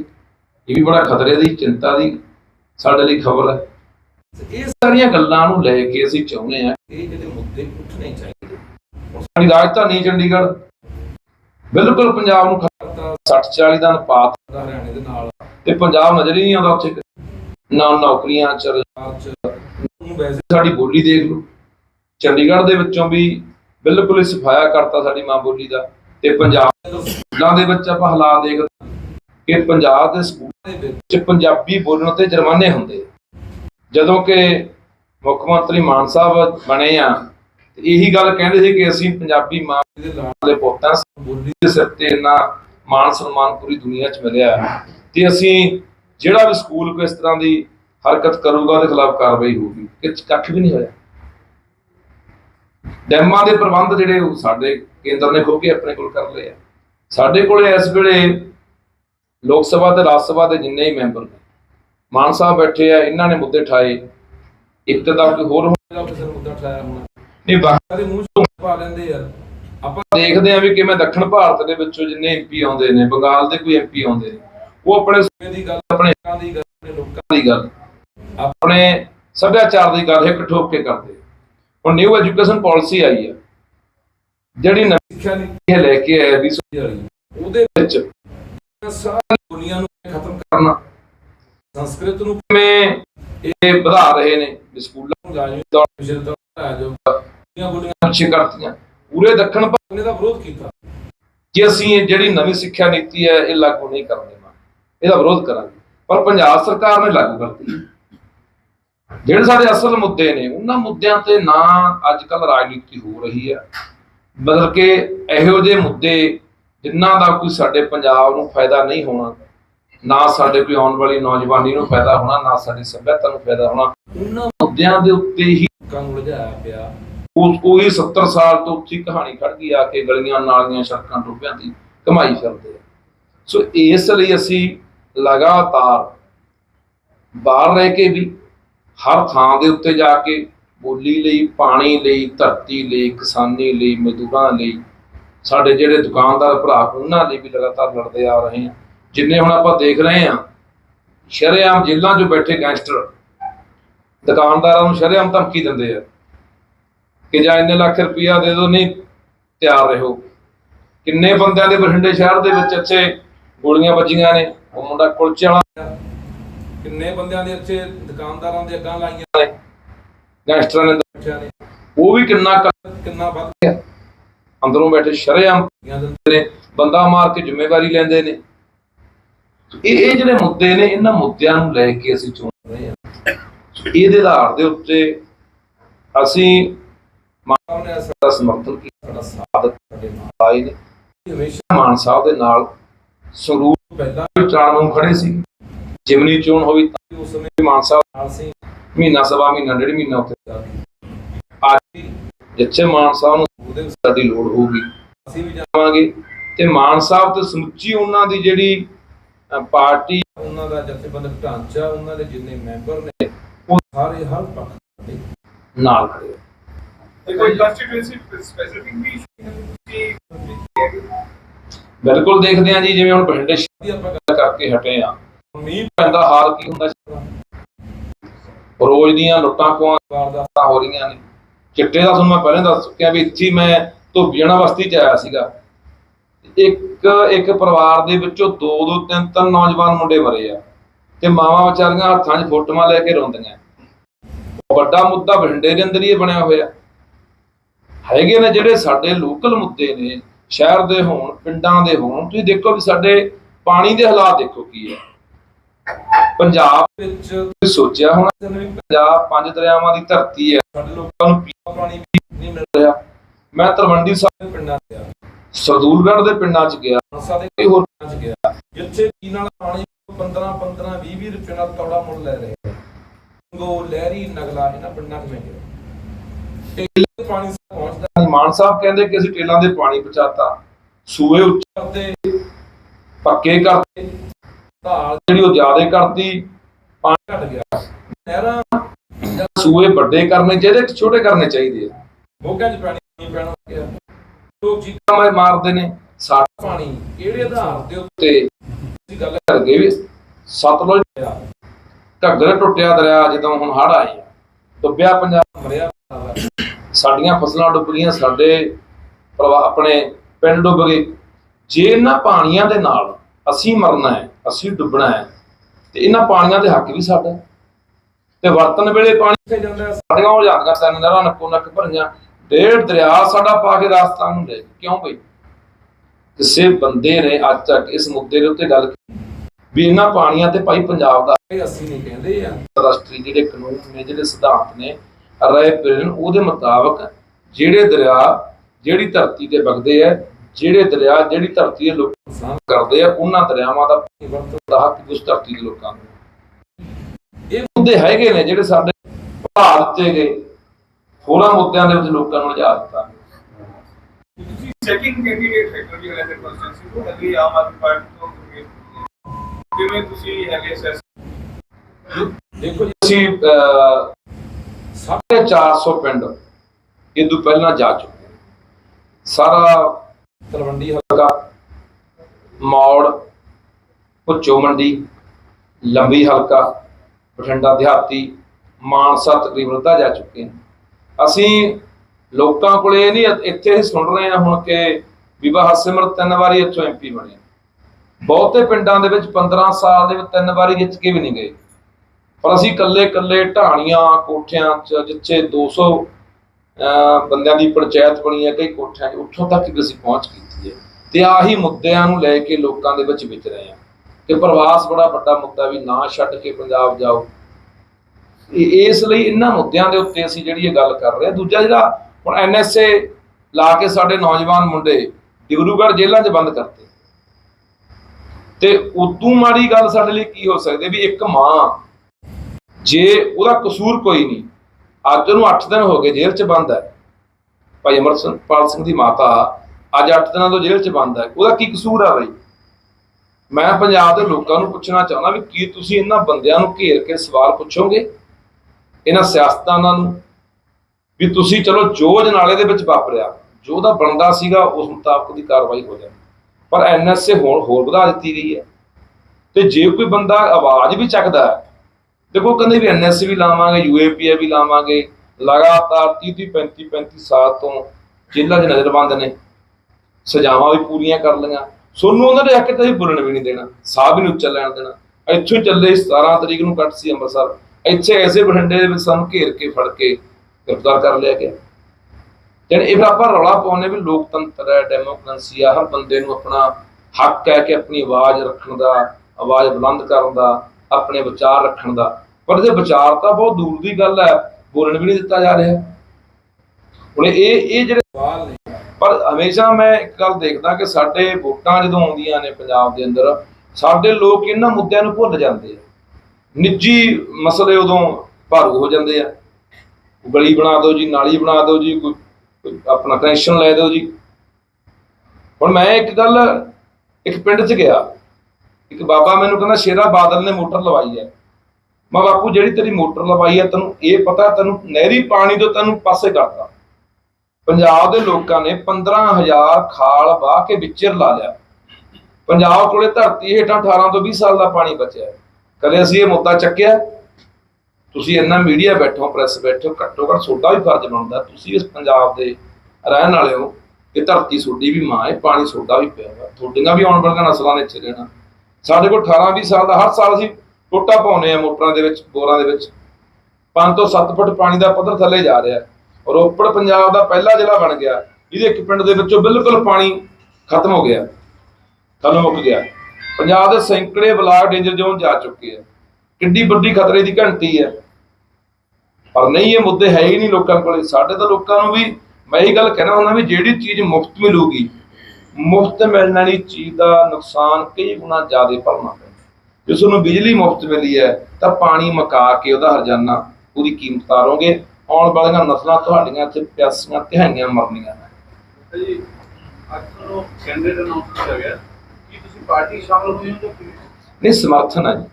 ਇਹ ਵੀ ਬੜਾ ਖਤਰੇ ਦੀ, ਚਿੰਤਾ ਦੀ ਸਾਡੇ ਲਈ ਖਬਰ ਹੈ। ਇਹ ਸਾਰੀਆਂ ਗੱਲਾਂ ਨੂੰ ਲੈ ਕੇ ਅਸੀਂ ਚਾਹੁੰਦੇ ਹਾਂ ਇਹ ਜਿਹੜੇ ਮੁੱਦੇ ਉੱਠਣੇ ਚਾਹੀਦੇ ਸਾਡੀ ਰਾਜਧਾਨੀ ਚੰਡੀਗੜ੍ਹ ਬਿਲਕੁਲ ਪੰਜਾਬ ਨੂੰ ਖਤਰਾ 60 40 ਦਾ ਅਨੁਪਾਤ ਦਾ ਹਰਿਆਣੇ ਦੇ ਨਾਲ। ਤੇ ਪੰਜਾਬ ਨਜ਼ਰ ਹੀ ਨਹੀਂ ਆਉਂਦਾ ਉੱਥੇ ਨਾ ਨੌਕਰੀਆਂ ਚ ਰੁਜ਼ਗਾਰ ਚ ਵੈਸੇ ਸਾਡੀ ਬੋਲੀ ਦੇਖ ਲਓ। ਚੰਡੀਗੜ੍ਹ ਦੇ ਵਿੱਚੋਂ ਵੀ ਬਿਲਕੁਲ ਹੀ ਸਫਾਇਆ ਕਰਤਾ ਸਾਡੀ ਮਾਂ ਬੋਲੀ ਦਾ। ਤੇ ਪੰਜਾਬ ਦੇ ਸਕੂਲਾਂ ਦੇ ਵਿੱਚ ਆਪਾਂ ਹਾਲਾਤ ਦੇਖਦੇ ਕਿ ਪੰਜਾਬ ਦੇ ਸਕੂਲਾਂ ਦੇ ਵਿੱਚ ਪੰਜਾਬੀ ਬੋਲਣ ਤੇ ਜੁਰਮਾਨੇ ਹੁੰਦੇ ਜਦੋਂ ਕਿ ਮੁੱਖ ਮੰਤਰੀ ਮਾਨ ਸਾਹਿਬ ਬਣੇ ਆ, ਤੇ ਇਹੀ ਗੱਲ ਕਹਿੰਦੇ ਸੀ ਕਿ ਅਸੀਂ ਪੰਜਾਬੀ ਮਾਂ ਦੇ ਲਾਡਲੇ ਪੁੱਤਾਂ ਬੋਲੀ ਦੇ ਸਿਰ ਤੇ ਇੰਨਾ ਮਾਣ ਸਨਮਾਨ ਪੂਰੀ ਦੁਨੀਆ 'ਚ ਮਿਲਿਆ ਹੈ ਤੇ ਅਸੀਂ ਜਿਹੜਾ ਵੀ ਸਕੂਲ ਕੋਈ ਇਸ ਤਰ੍ਹਾਂ ਦੀ ਹਰਕਤ ਕਰੂਗਾ ਉਹਦੇ ਖਿਲਾਫ ਕਾਰਵਾਈ ਹੋਊਗੀ। ਕਿ ਕੱਖ ਵੀ ਨਹੀਂ ਹੋਇਆ। ਡੈਮਾਂ ਦੇ ਪ੍ਰਬੰਧ ਜਿਹੜੇ ਉਹ ਸਾਡੇ ਕੇਂਦਰ ਨੇ ਖੋ ਕੇ ਆਪਣੇ ਕੋਲ ਕਰ ਲਏ ਆ। ਸਾਡੇ ਕੋਲੇ ਇਸ ਵੇਲੇ ਲੋਕ ਸਭਾ ਤੇ ਰਾਜ ਸਭਾ ਦੇ ਜਿੰਨੇ ਹੀ ਮੈਂਬਰ ਨੇ ਮਾਨ ਸਾਹਿਬ ਬੈਠੇ ਆ ਇਹਨਾਂ ਨੇ ਮੁੱਦੇ ਠਾਏ। ਇੱਕ ਤਾਂ ਕੋਈ ਹੋਰ ਹੋਣਾ ਕਿਸੇ ਮੁੱਦਾ ਠਾਇਆ ਹੋਣਾ। ਨਹੀਂ ਬਾਕੀ ਦੇ ਮੂੰਹ ਚੋਂ ਪਾ ਲੈਂਦੇ ਯਾਰ ਆਪਾਂ ਦੇਖਦੇ ਆ ਵੀ ਕਿਵੇਂ ਦੱਖਣ ਭਾਰਤ ਦੇ ਵਿੱਚੋਂ ਜਿੰਨੇ ਐਮਪੀ ਆਉਂਦੇ ਨੇ ਬੰਗਾਲ ਦੇ ਕੋਈ ਐਮਪੀ ਆਉਂਦੇ ਨੇ ਉਹ ਆਪਣੇ ਸੂਬੇ ਦੀ ਗੱਲ ਆਪਣੇ ਦੀ ਗੱਲ ਆਪਣੇ ਲੋਕਾਂ ਦੀ ਗੱਲ ਆਪਣੇ ਸੱਭਿਆਚਾਰ ਦੀ ਗੱਲ ਇੱਕ ਠੋਕ ਕੇ ਕਰਦੇ। ਹੁਣ ਨਿਊ ਐਜੂਕੇਸ਼ਨ ਪਾਲਿਸੀ ਆਈ ਹੈ। ਜਿਹੜੀ ਨਵੀਂ ਸਿੱਖਿਆ ਨੀਤੀ ਹੈ ਲੈ ਕੇ ਆਇਆ 20 ਵਾਲੀ ਉਹਦੇ ਵਿੱਚ ਸਾਰੀ ਦੁਨੀਆ ਨੂੰ ਖਤਮ ਕਰਨਾ। ਸੰਸਕ੍ਰਿਤ ਨੂੰ ਕਿਵੇਂ ਇਹ ਵਧਾ ਰਹੇ ਨੇ ਸਕੂਲਾਂ ਨੂੰ ਜਾਇਓ, ਦੌੜ ਵਿਸ਼ੇ ਤੋਂ ਆ ਜਾਓ ਦੁਨੀਆ ਬੋਲੀਆਂ ਪਿੱਛੇ ਕਰਤੀਆਂ। ਪੂਰੇ ਦੱਖਣ ਭਾਰਤ ਨੇ ਦਾ ਵਿਰੋਧ ਕੀਤਾ। ਕਿ ਅਸੀਂ ਇਹ ਜਿਹੜੀ ਨਵੀਂ ਸਿੱਖਿਆ ਨੀਤੀ ਹੈ, ਇਹ ਲਾਗੂ ਨਹੀਂ ਕਰਨ ਦੇਵਾਂਗੇ ਇਹਦਾ ਵਿਰੋਧ ਕਰਾਂਗੇ। ਪਰ ਪੰਜਾਬ ਸਰਕਾਰ ਨੇ ਲਾਗੂ ਕਰਤੀ। ਜਿਹੜੇ ਸਾਡੇ ਅਸਲ ਮੁੱਦੇ ਨੇ, ਉਹਨਾਂ ਮੁੱਦਿਆਂ ਤੇ ਨਾ ਅੱਜ ਕੱਲ ਰਾਜਨੀਤੀ ਹੋ ਰਹੀ ਹੈ। ਬਲਕਿ ਇਹੋ ਜਿਹੇ ਮੁੱਦੇ ਜਿਨ੍ਹਾਂ ਦਾ ਕੋਈ ਸਾਡੇ ਪੰਜਾਬ ਨੂੰ ਫਾਇਦਾ ਨਹੀਂ ਹੋਣਾ, ਨਾ ਸਾਡੇ ਕੋਈ ਆਉਣ ਵਾਲੀ ਨੌਜਵਾਨੀ ਨੂੰ ਫਾਇਦਾ ਹੋਣਾ, ਨਾ ਸਾਡੀ ਸੱਭਿਅਤਾ ਨੂੰ ਫਾਇਦਾ ਹੋਣਾ, ਉਹਨਾਂ ਮੁੱਦਿਆਂ ਦੇ ਉੱਤੇ ਹੀ ਲੋਕਾਂ ਨੂੰ ਲੁਝਾਇਆ ਪਿਆ। ਉਸ ਉਹੀ 70 ਸਾਲ ਤੋਂ ਉੱਚੀ ਕਹਾਣੀ ਖੜ ਗਈ ਆ ਕੇ ਗਲੀਆਂ ਨਾਲੀਆਂ ਸੜਕਾਂ ਟੋਭਿਆਂ ਦੀ ਕਮਾਈ ਕਰਦੇ ਆ। ਸੋ ਇਸ ਲਈ ਅਸੀਂ ਲਗਾਤਾਰ ਬਾਹਰ ਰਹਿ ਕੇ ਵੀ ਹਰ ਥਾਂ ਦੇ ਉੱਤੇ ਜਾ ਕੇ ਬੋਲੀ ਲਈ, ਪਾਣੀ ਲਈ, ਧਰਤੀ ਲਈ, ਕਿਸਾਨੀ ਲਈ, ਮਜ਼ਦੂਰਾਂ ਲਈ, ਸਾਡੇ ਜਿਹੜੇ ਦੁਕਾਨਦਾਰ ਭਰਾ ਉਹਨਾਂ ਲਈ ਵੀ ਲਗਾਤਾਰ ਲੜਦੇ ਆ ਰਹੇ ਆ। ਜਿੰਨੇ ਹੁਣ ਆਪਾਂ ਦੇਖ ਰਹੇ ਹਾਂ ਸ਼ਰੇਆਮ ਜੇਲ੍ਹਾਂ 'ਚ ਬੈਠੇ ਗੈਂਗਸਟਰ ਦੁਕਾਨਦਾਰਾਂ ਨੂੰ ਸ਼ਰੇਆਮ ਧਮਕੀ ਦਿੰਦੇ ਆ ਕਿ ਜਾਂ ਇੰਨੇ ਲੱਖ ਰੁਪਇਆ ਦੇ ਦਿਓ, ਨਹੀਂ, ਤਿਆਰ ਰਹੋ। ਕਿੰਨੇ ਬੰਦਿਆਂ ਦੇ ਬਠਿੰਡੇ ਸ਼ਹਿਰ ਦੇ ਵਿੱਚ ਇੱਥੇ ਗੋਲੀਆਂ ਵੱਜੀਆਂ ਨੇ, ਉਹ ਮੁੰਡਾ ਕੁਲਚੇ ਵਾਲਾ ਕਿੰਨੇ ਬੰਦਿਆਂ ਦੇ ਇੱਥੇ ਦੁਕਾਨਦਾਰਾਂ ਦੇ ਅੱਗਾਂ ਲਾਈਆਂ? ਨੇ ਗੈਂਗਸਟਰਾਂ ਨੇ ਬੈਠਿਆ ਨੇ। ਉਹ ਵੀ ਕਿੰਨਾ ਕਿੰਨਾ ਵੱਧ ਗਿਆ ਅੰਦਰੋਂ ਬੈਠੇ ਸ਼ਰੇਆਮ ਨੇ। ਬੰਦਾ ਮਾਰ ਕੇ ਜ਼ਿੰਮੇਵਾਰੀ ਲੈਂਦੇ ਨੇ। ਇਹ ਇਹ ਜਿਹੜੇ ਮੁੱਦੇ ਨੇ ਇਹਨਾਂ ਮੁੱਦਿਆਂ ਨੂੰ ਲੈ ਕੇ ਅਸੀਂ ਚੁਣ ਰਹੇ ਹਾਂ। ਇਹਦੇ ਆਧਾਰ ਦੇ ਉੱਤੇ ਅਸੀਂ ਮਾਨ ਨੇ ਸਾਡਾ ਸਮਰਥਨ ਕੀਤਾ। ਸਾਡਾ ਸਾਥ ਸਾਡੇ ਨਾਲ ਆਏ ਨੇ। ਹਮੇਸ਼ਾ ਮਾਨ ਸਾਹਿਬ ਦੇ ਨਾਲ ਸਰੂਪ ਪਹਿਲਾਂ ਚਾਣ ਨੂੰ ਖੜੇ ਸੀ। ਜਿਮਨੀ ਚੋਣ ਹੋਈ ਤਾਂ ਉਸ ਸਮੇਂ ਮਾਨ ਸਾਹਿਬ ਨਾਲ ਸੀ। ਮਹੀਨਾ ਸਵਾ ਮਹੀਨਾ ਡੇਢ ਮਹੀਨਾ ਕੇ। ਅੱਜ ਜਿੱਥੇ ਮਾਨ ਸਾਹਿਬ ਨੂੰ ਉਹਦੇ ਸਾਡੀ ਲੋੜ ਹੋਊਗੀ। ਅਸੀਂ ਵੀ ਜਾਵਾਂਗੇ। ਤੇ ਮਾਨ ਸਾਹਿਬ ਤੇ ਸਮੁੱਚੀ ਉਹਨਾਂ ਦੀ ਜਿਹੜੀ ਪਾਰਟੀ ਉਹਨਾਂ ਦਾ ਜਥੇਬੰਦਕ ਢਾਂਚਾ ਉਹਨਾਂ ਦੇ ਜਿੰਨੇ ਮੈਂਬਰ ਨੇ ਉਹ ਸਾਰੇ ਹਰ ਪੱਖ ਦੇ ਨਾਲ ਖੜੇ ਆ। ਤੇ ਕੋਈ ਕੰਸਟੀਟੂਐਂਸੀ ਸਪੈਸੀਫਿਕ ਵੀ issue ਹੈ ਕਿ ਬਿਲਕੁਲ ਦੇਖਦੇ ਹਾਂ ਜੀ ਜਿਵੇਂ ਹੁਣ ਬਠਿੰਡੇ ਸ਼ਹਿਰ ਦੀ ਆਪਾਂ ਗੱਲ ਕਰਕੇ ਹਟੇ ਆ ਮੀਂਹ ਪੈਂਦਾ ਹਾਲ ਕੀ ਹੁੰਦਾ ਰੋਜ਼ ਦੀਆਂ ਲੁੱਟਾਂ ਖੋਹਾਂ ਵਾਰਦਾਤਾਂ ਹੋ ਰਹੀਆਂ ਨੇ। ਚਿੱਟੇ ਦਾ ਤੁਹਾਨੂੰ ਮੈਂ ਪਹਿਲਾਂ ਦੱਸ ਚੁੱਕਿਆ ਵੀ ਇੱਥੇ ਮੈਂ ਧੋਬੀਆਣਾ ਬਸਤੀ ਚ ਆਇਆ ਸੀਗਾ। ਇੱਕ ਇੱਕ ਪਰਿਵਾਰ ਦੇ ਵਿੱਚੋਂ ਦੋ ਦੋ, ਤਿੰਨ ਤਿੰਨ ਨੌਜਵਾਨ ਮੁੰਡੇ ਮਰੇ ਆ। ਤੇ ਮਾਵਾਂ ਵਿਚਾਰੀਆਂ ਹੱਥਾਂ 'ਚ ਫੋਟੋਆਂ ਲੈ ਕੇ ਰੋਂਦੀਆਂ। ਵੱਡਾ ਮੁੱਦਾ ਬਠਿੰਡੇ ਦੇ ਅੰਦਰ ਹੀ ਬਣਿਆ ਹੋਇਆ। ਹੈਗੇ ਨੇ ਜਿਹੜੇ ਸਾਡੇ ਲੋਕਲ ਮੁੱਦੇ ਨੇ, ਸ਼ਹਿਰ ਦੇ ਹੋਣ, ਪਿੰਡਾਂ ਦੇ ਹੋਣ, ਤੁਸੀਂ ਦੇਖੋ ਵੀ ਸਾਡੇ ਪਾਣੀ ਦੇ ਹਾਲਾਤ ਦੇਖੋ ਕੀ ਹੈ ਪੰਜਾਬ ਵਿੱਚ ਸੋਚਿਆ ਹੋਣਾ ਵੀ ਪੰਜਾਬ ਪੰਜ ਦਰਿਆਵਾਂ ਦੀ ਧਰਤੀ ਹੈ। ਸਾਡੇ ਲੋਕਾਂ ਨੂੰ ਪੀਣਾ ਪਾਣੀ ਵੀ ਨਹੀਂ ਮਿਲ ਰਿਹਾ। ਮੈਂ ਤਲਵੰਡੀ ਸਾਹਿਬ ਦੇ ਪਿੰਡਾਂ ਗਿਆ। ਸਰਦੂਲਗੜ੍ਹ ਦੇ ਪਿੰਡਾਂ 'ਚ ਗਿਆ। ਮਾਨਸਾ ਦੇ ਕਈ ਹੋਰ ਪਿੰਡਾਂ 'ਚ ਗਿਆ। ਜਿੱਥੇ ਪੀਣ ਵਾਲਾ ਪਾਣੀ 15 15 20 20 ਰੁਪਏ ਨਾਲ ਤੌੜਾ ਮੁੱਲ ਲੈ ਰਹੇ ਗੋ ਲਹਿਰੀ, ਨਗਲਾ, ਇਹਨਾਂ ਪਿੰਡਾਂ 'ਚ ਮੈਂ ਗਿਆ। ਟੇਲੇ ਪਾਣੀ ਪਹੁੰਚਦਾ ਨਹੀਂ। ਮਾਨ ਸਾਹਿਬ ਕਹਿੰਦੇ ਕਿ ਅਸੀਂ ਟੇਲਾਂ ਦੇ ਪਾਣੀ ਪਹੁੰਚਾਤਾ। ਸੂਏ ਉੱਚੇ ਕਰਦੇ ਪੱਕੇ ਕਰਦੇ ਧਾਰ ਜਿਹੜੀ ਉਹ ਜ਼ਿਆਦਾ ਕਰਤੀ, ਪਾਣੀ ਘਟ ਗਿਆ। ਨਹਿਰਾਂ ਜਾਂ ਸੂਏ ਵੱਡੇ ਕਰਨੇ ਚਾਹੀਦੇ ਛੋਟੇ ਕਰਨੇ ਚਾਹੀਦੇ ਆ? ਮੋਗਾਂ 'ਚ ਪਾਣੀ ਪੈਣਾ ਗਿਆ ਲੋਕ ਚੀਕਾਂ ਮਾਰ ਮਾਰਦੇ ਨੇ। ਸਾਡਾ ਪਾਣੀ ਕਿਹੜੇ ਆਧਾਰ ਦੇ ਉੱਤੇ? ਅਸੀਂ ਗੱਲ ਕਰਕੇ ਵੀ ਸਤਲੁਜ ਘੱਗਰ ਟੁੱਟਿਆ ਦਰਿਆ, ਜਦੋਂ ਹੁਣ ਹੜ ਆਏ ਆ। ਡੁੱਬਿਆ ਪੰਜਾਬ, ਮਰਿਆ ਸਾਡੀਆਂ ਫਸਲਾਂ ਡੁੱਬ ਗਈਆਂ, ਸਾਡੇ ਪਰਿਵਾ- ਆਪਣੇ ਪਿੰਡ ਡੁੱਬ ਗਏ। ਜੇ ਇਹਨਾਂ ਪਾਣੀਆਂ ਦੇ ਨਾਲ ਅਸੀਂ ਮਰਨਾ ਹੈ, ਅਸੀਂ ਡੁੱਬਣਾ ਹੈ, ਤੇ ਇਹਨਾਂ ਪਾਣੀਆਂ ਦੇ ਹੱਕ ਵੀ ਸਾਡਾ। ਤੇ ਵਰਤਨ ਵੇਲੇ ਪਾਣੀ ਕਿੱਥੇ ਜਾਂਦਾ ਸਾਡੀਆਂ ਹੋ ਜਾਂਦੀਆਂ ਤਿੰਨ ਨਹਿਰਾਂ ਨੱਕੋ ਨੱਕ ਭਰੀਆਂ। ਡੇਢ ਦਰਿਆ ਸਾਡਾ ਪਾ ਕੇ ਰਾਜਸਥਾਨ ਨੂੰ ਲੈ ਕਿਉਂ ਬਈ? ਕਿਸੇ ਬੰਦੇ ਨੇ ਅੱਜ ਤੱਕ ਇਸ ਮੁੱਦੇ ਦੇ ਉੱਤੇ ਗੱਲ ਕੀਤੀ ਵੀ ਇਹਨਾਂ ਪਾਣੀਆਂ ਤੇ ਭਾਈ ਪੰਜਾਬ ਦਾ ਅਸੀਂ ਨਹੀਂ ਕਹਿੰਦੇ ਆ। ਰਾਸ਼ਟਰੀ ਜਿਹੜੇ ਕਾਨੂੰਨ ਨੇ, ਜਿਹੜੇ ਸਿਧਾਂਤ ਨੇ, ਰਾਏ ਪਿਰਨ ਉਹਦੇ ਮੁਤਾਬਕ ਜਿਹੜੇ ਦਰਿਆ, ਜਿਹੜੀ ਧਰਤੀ ਤੇ ਵਗਦੇ ਆ ਜਿਹੜੇ ਦਰਿਆ ਜਿਹੜੀ ਧਰਤੀ ਦੇ ਲੋਕ ਨੁਕਸਾਨ ਕਰਦੇ ਆ ਉਹਨਾਂ ਦਰਿਆਵਾਂ ਦਾ ਪਾਣੀ ਵਰਤਣ ਦਾ ਹੱਕ ਉਸ ਧਰਤੀ ਦੇ ਲੋਕਾਂ ਨੂੰ। ਇਹ ਮੁੱਦੇ ਹੈਗੇ ਨੇ ਜਿਹੜੇ ਸਾਡੇ ਭਾਰਤ ਦਿੱਤੇ ਗਏ। ਹੋਰਾਂ ਮੁੱਦਿਆਂ ਦੇ ਵਿੱਚ ਲੋਕਾਂ ਨੂੰ ਲਿਜਾ ਦਿੱਤਾ। ਤੁਸੀਂ ਸੈਕਿੰਡ ਕੈਂਡੀਡੇਟ ਹੈ ਕਿਉਂਕਿ ਇਹਦੇ ਕੰਸਟੀਟੂਐਂਸੀ ਤੋਂ ਅੱਗੇ ਆਮ ਆਦਮੀ ਪਾਰਟੀ ਤੋਂ ਕਿਵੇਂ ਤੁਸੀਂ ਹੈਗੇ ਸੈਸ ਦੇਖੋ ਜੀ ਅਸੀਂ ਅਹ, ਸਾਢੇ 400 ਪਿੰਡ ਇਹ ਤੋਂ ਪਹਿਲਾਂ ਜਾ ਚੁੱਕੇ। ਸਾਰਾ ਤਲਵੰਡੀ ਹਲਕਾ, ਮੌੜ, ਭੁੱਚੋ ਮੰਡੀ, ਲੰਬੀ ਹਲਕਾ, ਬਠਿੰਡਾ ਦਿਹਾਤੀ, ਮਾਨਸਾ ਤਕਰੀਬਨ ਅੱਧਾ ਜਾ ਚੁੱਕੇ ਹਾਂ ਅਸੀਂ ਲੋਕਾਂ ਕੋਲੇ ਇਹ ਨਹੀਂ ਇੱਥੇ ਹੀ ਸੁਣ ਰਹੇ ਹਾਂ ਹੁਣ ਕਿ ਵਿਵਾਹ ਸਿਮਰ ਤਿੰਨ ਵਾਰੀ ਇੱਥੋਂ ਐਮਪੀ ਬਣੇ ਬਹੁਤੇ ਪਿੰਡਾਂ ਦੇ ਵਿੱਚ 15 ਸਾਲ ਦੇ ਵਿੱਚ ਤਿੰਨ ਵਾਰੀ ਜਿੱਤ ਕੇ ਵੀ ਨਹੀਂ ਗਏ। ਪਰ ਅਸੀਂ ਇਕੱਲੇ ਇਕੱਲੇ ਢਾਣੀਆਂ, ਕੋਠਿਆਂ 'ਚ, ਜਿੱਥੇ 200 ਅਹ ਬੰਦਿਆਂ ਦੀ ਪੰਚਾਇਤ ਬਣੀ ਹੈ, ਕਈ ਕੋਠਿਆਂ 'ਚ, ਉੱਥੋਂ ਤੱਕ ਵੀ ਅਸੀਂ ਪਹੁੰਚ ਕੀਤੀ ਹੈ। ਤੇ ਆਹੀ ਮੁੱਦਿਆਂ ਨੂੰ ਲੈ ਕੇ ਲੋਕਾਂ ਦੇ ਵਿੱਚ ਵਿਚ ਰਹੇ ਹਾਂ। ਕਿ ਪ੍ਰਵਾਸ ਬੜਾ ਵੱਡਾ ਮੁੱਦਾ ਵੀ ਨਾ ਛੱਡ ਕੇ ਪੰਜਾਬ ਜਾਓ। ਇਸ ਲਈ ਇਹਨਾਂ ਮੁੱਦਿਆਂ ਦੇ ਉੱਤੇ ਅਸੀਂ ਜਿਹੜੀ ਇਹ ਗੱਲ ਕਰ ਰਹੇ ਹਾਂ। ਦੂਜਾ ਜਿਹੜਾ ਹੁਣ ਐਨਐਸਏ ਲਾ ਕੇ ਸਾਡੇ ਨੌਜਵਾਨ ਮੁੰਡੇ ਡਿਬਰੂਗੜ੍ਹ ਜੇਲ੍ਹਾਂ 'ਚ ਬੰਦ ਕਰਤੇ। ਤੇ ਉਦੋਂ ਮਾੜੀ ਗੱਲ ਸਾਡੇ ਲਈ ਕੀ ਹੋ ਸਕਦੀ ਵੀ ਇੱਕ ਮਾਂ, ਜੇ ਉਹਦਾ ਕਸੂਰ ਕੋਈ ਨਹੀਂ ਅੱਜ ਉਹਨੂੰ 8 ਦਿਨ ਹੋ ਗਏ ਜੇਲ੍ਹ 'ਚ ਬੰਦ ਹੈ। ਭਾਈ ਅਮਰਪਾਲ ਸਿੰਘ ਦੀ ਮਾਤਾ ਅੱਜ 8 ਦਿਨਾਂ ਤੋਂ ਜੇਲ੍ਹ 'ਚ ਬੰਦ ਹੈ। ਉਹਦਾ ਕੀ ਕਸੂਰ ਆ ਬਈ? ਮੈਂ ਪੰਜਾਬ ਦੇ ਲੋਕਾਂ ਨੂੰ ਪੁੱਛਣਾ ਚਾਹੁੰਦਾ ਵੀ ਕੀ ਤੁਸੀਂ ਇਹਨਾਂ ਬੰਦਿਆਂ ਨੂੰ ਘੇਰ ਕੇ ਸਵਾਲ ਪੁੱਛੋਗੇ? ਇਹਨਾਂ ਸਿਆਸਤਦਾਨਾਂ ਨੂੰ? ਵੀ ਤੁਸੀਂ ਚਲੋ ਜੋ ਜਨਾਲੇ ਦੇ ਵਿੱਚ ਵਾਪਰਿਆ, ਜੋ ਦਾ ਬਣਦਾ ਸੀਗਾ, ਉਸ ਮੁਤਾਬਕ ਦੀ ਕਾਰਵਾਈ ਹੋ ਜਾਵੇ ਪਰ ਐਨਐਸਏ ਹੋਰ ਹੋਰ ਵਧਾ ਦਿੱਤੀ ਗਈ ਹੈ। ਤੇ ਜੇ ਕੋਈ ਬੰਦਾ ਆਵਾਜ਼ ਵੀ ਚੱਕਦਾ ਦੇਖੋ ਕਹਿੰਦੇ ਵੀ ਐਨਐਸਏ ਵੀ ਲਾਵਾਂਗੇ ਯੂਏਪੀਏ ਵੀ ਲਾਵਾਂਗੇ, ਲਗਾਤਾਰ 30 30 35 35 ਸਾਲ ਤੋਂ ਜੇਲ੍ਹਾਂ 'ਚ ਨਜ਼ਰਬੰਦ ਨੇ। ਸਜ਼ਾਵਾਂ ਵੀ ਪੂਰੀਆਂ ਕਰ ਲਈਆਂ। ਸੋਨੂੰ ਉਹਨਾਂ ਦੇ ਹੱਕ ਤੇ ਬੁਲਣ ਵੀ ਨਹੀਂ ਦੇਣਾ, ਸਾਹ ਵੀ ਨਹੀਂ ਉੱਚਾ ਲੈਣ ਦੇਣਾ। ਇੱਥੋਂ ਹੀ ਚੱਲੇ 17 ਤਰੀਕ ਨੂੰ ਕੱਟ ਸੀ ਅੰਮ੍ਰਿਤਸਰ। ਇੱਥੇ ਐਸੇ ਬਠਿੰਡੇ ਦੇ ਵਿੱਚ ਸਾਨੂੰ ਘੇਰ ਕੇ, ਫੜ ਕੇ ਗ੍ਰਿਫਤਾਰ ਕਰ ਲਿਆ ਗਿਆ। ਜਦ ਇਹ ਫਿਰ ਆਪਾਂ ਰੌਲਾ ਪਾਉਂਦੇ ਵੀ ਲੋਕਤੰਤਰ ਹੈ, ਡੈਮੋਕ੍ਰੇਸੀ ਆ ਹਰ ਬੰਦੇ ਨੂੰ ਆਪਣਾ ਹੱਕ ਹੈ ਕਿ ਆਪਣੀ ਆਵਾਜ਼ ਰੱਖਣ ਦਾ, ਆਵਾਜ਼ ਬੁਲੰਦ ਕਰਨ ਦਾ, ਆਪਣੇ ਵਿਚਾਰ ਰੱਖਣ ਦਾ। ਪਰ ਜੇ ਵਿਚਾਰ ਤਾਂ ਬਹੁਤ ਦੂਰ ਦੀ ਗੱਲ ਹੈ, ਬੋਲਣ ਵੀ ਨਹੀਂ ਦਿੱਤਾ ਜਾ ਰਿਹਾ। ਹੁਣ ਇਹ ਇਹ ਜਿਹੜੇ ਸਵਾਲ ਨੇ, ਪਰ ਹਮੇਸ਼ਾ ਮੈਂ ਇੱਕ ਗੱਲ ਦੇਖਦਾ ਕਿ ਸਾਡੇ ਵੋਟਾਂ ਜਦੋਂ ਆਉਂਦੀਆਂ ਨੇ ਪੰਜਾਬ ਦੇ ਅੰਦਰ, ਸਾਡੇ ਲੋਕ ਇਹਨਾਂ ਮੁੱਦਿਆਂ ਨੂੰ ਭੁੱਲ ਜਾਂਦੇ ਆ। ਨਿੱਜੀ ਮਸਲੇ ਉਦੋਂ ਭਾਰੂ ਹੋ ਜਾਂਦੇ ਆ। ਗਲੀ ਬਣਾ ਦਿਓ ਜੀ, ਨਾਲੀ ਬਣਾ ਦਿਓ ਜੀ, ਕੋਈ ਕੋਈ ਆਪਣਾ ਕਨੈਕਸ਼ਨ ਲੈ ਦਿਓ ਜੀ। ਹੁਣ ਮੈਂ ਇੱਕ ਗੱਲ, ਇੱਕ ਪਿੰਡ 'ਚ ਗਿਆ। ਇੱਕ ਬਾਬਾ ਮੈਨੂੰ ਕਹਿੰਦਾ, ਸ਼ੇਰਾ ਬਾਦਲ ਨੇ ਮੋਟਰ ਲਵਾਈ ਹੈ। ਮੈਂ ਬਾਪੂ, ਜਿਹੜੀ ਤੇਰੀ ਮੋਟਰ ਲਵਾਈ ਹੈ ਤੈਨੂੰ ਇਹ ਪਤਾ, ਤੈਨੂੰ ਨਹਿਰੀ ਪਾਣੀ ਤੋਂ ਤੈਨੂੰ ਪਾਸੇ ਕਰਤਾ। ਪੰਜਾਬ ਦੇ ਲੋਕਾਂ ਨੇ 15000 ਖਾਲ ਵਾਹ ਕੇ ਵਿਚਰ ਲਾ ਲਿਆ। ਪੰਜਾਬ ਕੋਲੇ ਧਰਤੀ ਹੇਠਾਂ 18 ਤੋਂ 20 ਸਾਲ ਦਾ ਪਾਣੀ ਬਚਿਆ। ਕਦੇ ਅਸੀਂ ਇਹ ਮੁੱਦਾ ਚੱਕਿਆ? ਤੁਸੀਂ ਇੰਨਾ ਮੀਡੀਆ ਬੈਠੋ, ਪ੍ਰੈਸ ਬੈਠੋ, ਘੱਟੋ ਘੱਟ ਤੁਹਾਡਾ ਵੀ ਫਰਜ਼ ਬਣਦਾ। ਤੁਸੀਂ ਇਸ ਪੰਜਾਬ ਦੇ ਰਹਿਣ ਵਾਲੇ ਹੋ ਕਿ ਧਰਤੀ ਤੁਹਾਡੀ ਵੀ ਮਾਂ ਹੈ ਪਾਣੀ ਤੁਹਾਡਾ ਵੀ ਪਿਆ ਵਾ। ਤੁਹਾਡੀਆਂ ਵੀ ਆਉਣ ਵਾਲੀਆਂ ਨਸਲਾਂ ਨੇ ਇੱਥੇ ਰਹਿਣਾ। ਸਾਡੇ ਕੋਲ 18 20 ਸਾਲ ਦਾ ਹਰ ਸਾਲ ਅਸੀਂ ਟੋਟਾ ਪਾਉਨੇ ਆ ਮੋਟਰਾਂ ਦੇ ਵਿੱਚ, ਬੋਰਾਂ ਦੇ ਵਿੱਚ। 5 ਤੋਂ 7 ਫੁੱਟ ਪਾਣੀ ਦਾ ਪੱਧਰ ਥੱਲੇ ਜਾ ਰਿਹਾ। ਰੋਪੜ, ਪੰਜਾਬ ਦਾ ਪਹਿਲਾ ਜ਼ਿਲ੍ਹਾ ਬਣ ਗਿਆ। ਜਿਹਦੇ ਇੱਕ ਪਿੰਡ ਦੇ ਵਿੱਚੋਂ ਬਿਲਕੁਲ ਪਾਣੀ ਖਤਮ ਹੋ ਗਿਆ। ਖਤਮ ਮੁੱਕ ਗਿਆ। ਪੰਜਾਬ ਦੇ ਸੈਂਕੜੇ ਬਲਾਕ ਡੇਂਜਰ ਜ਼ੋਨ ਜਾ ਚੁੱਕੇ ਆ। ਕਿੱਡੀ ਵੱਡੀ ਖਤਰੇ ਦੀ ਘੰਟੀ ਹੈ ਪਰ ਨਹੀਂ, ਇਹ ਮੁੱਦੇ ਹੈ ਹੀ ਨਹੀਂ ਲੋਕਾਂ ਕੋਲੇ। ਸਾਡੇ ਤਾਂ ਲੋਕਾਂ ਨੂੰ ਵੀ ਮੈਂ ਇਹ ਗੱਲ ਕਹਿਣਾ ਹੁੰਦਾ ਵੀ ਜਿਹੜੀ ਚੀਜ਼ ਮੁਫਤ ਮਿਲੂਗੀ, ਮੁਫਤ ਮਿਲਣ ਵਾਲੀ ਚੀਜ਼ ਦਾ ਨੁਕਸਾਨ ਕਈ ਗੁਣਾ ਜ਼ਿਆਦਾ ਭਰਨਾ ਜੇ ਤੁਹਾਨੂੰ ਬਿਜਲੀ ਮੁਫਤ ਮਿਲੀ ਹੈ ਤਾਂ ਪਾਣੀ ਮਕਾ ਕੇ ਉਹਦਾ ਹਰਜਾਨਾ ਉਹਦੀ ਕੀਮਤ ਤਾਰੋਗੇ ਆਉਣ ਵਾਲੀਆਂ ਨਸਲਾਂ ਤੁਹਾਡੀਆਂ ਇੱਥੇ ਪਿਆਸੀਆਂ ਤਿਹਾਈਆਂ ਮਰਨੀਆਂ ਨੇ। ਜੀ ਅੱਜ ਤੁਹਾਨੂੰ ਕੈਂਡੀਡੇਟ ਅਨਾਉਂਸ ਕੀਤਾ ਗਿਆ। ਕੀ ਤੁਸੀਂ ਪਾਰਟੀ ਸ਼ਾਮਲ ਹੋਏ ਹੋ ਜਾਂ ਕਿਵੇਂ? ਨਹੀਂ ਸਮਰਥਨ ਹੈ ਜੀ।